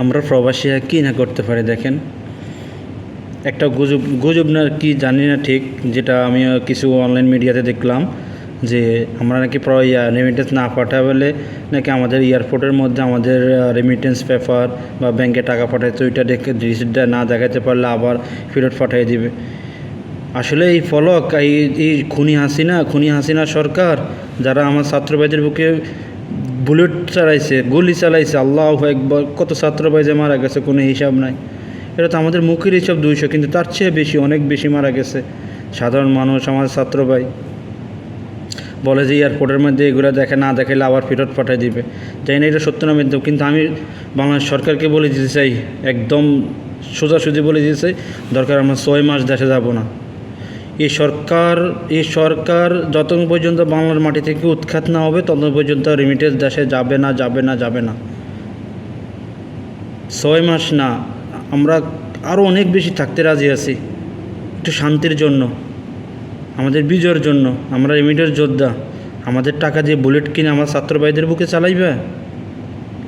আমরা প্রবাসীরা কী না করতে পারি দেখেন। একটা গুজব গুজব না কি জানি না ঠিক, যেটা আমি কিছু অনলাইন মিডিয়াতে দেখলাম, যে আমরা নাকি রেমিটেন্স না পাঠাবলে নাকি আমাদের এয়ারপোর্টের মধ্যে আমাদের রেমিটেন্স পেপার বা ব্যাংকে টাকা পাঠাইতে ওইটা দেখে রিসিপ্টটা না দেখাতে পারলে আবার ফেরত পাঠিয়ে দিবে। আসলে এই ফলক, এই এই খুনি হাসিনা খুনি হাসিনা সরকার, যারা আমার ছাত্রবাইদের বুকে বুলেট চালাইছে, গুলি চালাইছে, আল্লাহ একবার কত ছাত্র ছাত্রবাই যে মারা গেছে, কোনো হিসাব নাই। এটা তো আমাদের মুখের হিসাব দুইশো, কিন্তু তার চেয়ে বেশি, অনেক বেশি মারা গেছে। সাধারণ মানুষ আমার ছাত্রবাই বলে যে এয়ারপোর্টের মধ্যে এগুলো দেখে, না দেখাইলে আবার ফেরত পাঠিয়ে দিবে। জানি না এটা সত্য না মিথ্যা, কিন্তু আমি বাংলাদেশ সরকারকে বলে দিতে চাই, একদম সোজাসুজি বলে দিতে চাই, দরকার আমরা ছয় মাস দেশে যাব না। এই সরকার, এ সরকার যতক্ষণ পর্যন্ত বাংলার মাটি থেকে উৎখাত না হবে, ততক্ষণ পর্যন্ত রেমিটেন্স দেশে যাবে না যাবে না যাবে না। ছয় মাস না, আমরা আরও অনেক বেশি থাকতে রাজি আছি, একটু শান্তির জন্য, আমাদের বিজয়ের জন্য, আমরা রেমিটেন্স যোদ্ধা, আমাদের টাকা দিয়ে বুলেট কিনে আমার ছাত্র ভাইদের বুকে চালাইবে?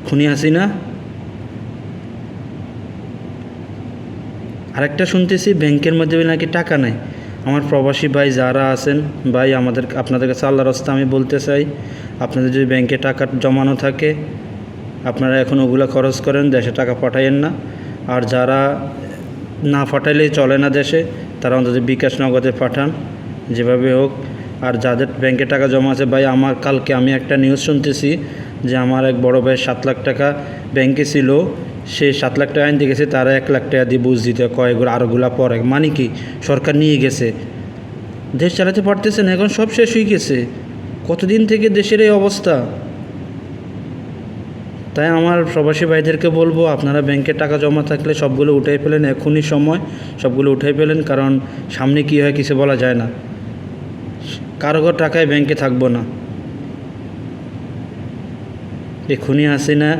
খুনি আসি না আরেকটা শুনতেছি ব্যাংকের মধ্যে নাকি টাকা নাই। আমার প্রবাসী ভাই যারা আছেন, ভাই আমাদের আপনাদের কাছে আল্লাহর রাস্তা আমি বলতে চাই, আপনাদের যদি ব্যাংকে টাকা জমানো থাকে, আপনারা এখন ওগুলো খরচ করেন, দেশে টাকা পাঠাইয়েন না। আর যারা না পাঠাইলেই চলে না দেশে, তারা অন্তত বিকাশ নগদে পাঠান, যেভাবে হোক। আর যাদের ব্যাংকে টাকা জমা আছে, ভাই, আমার কালকে আমি একটা নিউজ শুনতেছি যে আমার এক বড় ভাই সাত লাখ টাকা ব্যাংকে ছিল সে সাত লাখ টাকা আনতে গেছে, তারা এক লাখ টাকা দিয়ে বুঝ দিতে কয়েকগুলো আরোগুলা পরে। মানে কি, সরকার নিয়ে গেছে। দেশ চালাতে পারতেছে না, এখন সব শেষ হয়ে গেছে। কতদিন থেকে দেশের এই অবস্থা? তাই আমার প্রবাসী ভাইদেরকে বলব, আপনারা ব্যাংকে টাকা জমা থাকলে সবগুলো উঠাই ফেলেন, এখনই সময় সবগুলো উঠাই ফেলেন, কারণ সামনে কী হয় কিছু বলা যায় না। কারও টাকায় ব্যাংকে থাকব না। এখনই আসি না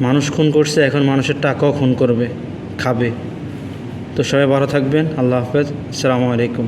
মানুষ খুন করছে, এখন মানুষের টাকাও খুন করবে, খাবে। তো সবাই ভালো থাকবেন, আল্লাহ হাফেজ, আসসালামু আলাইকুম।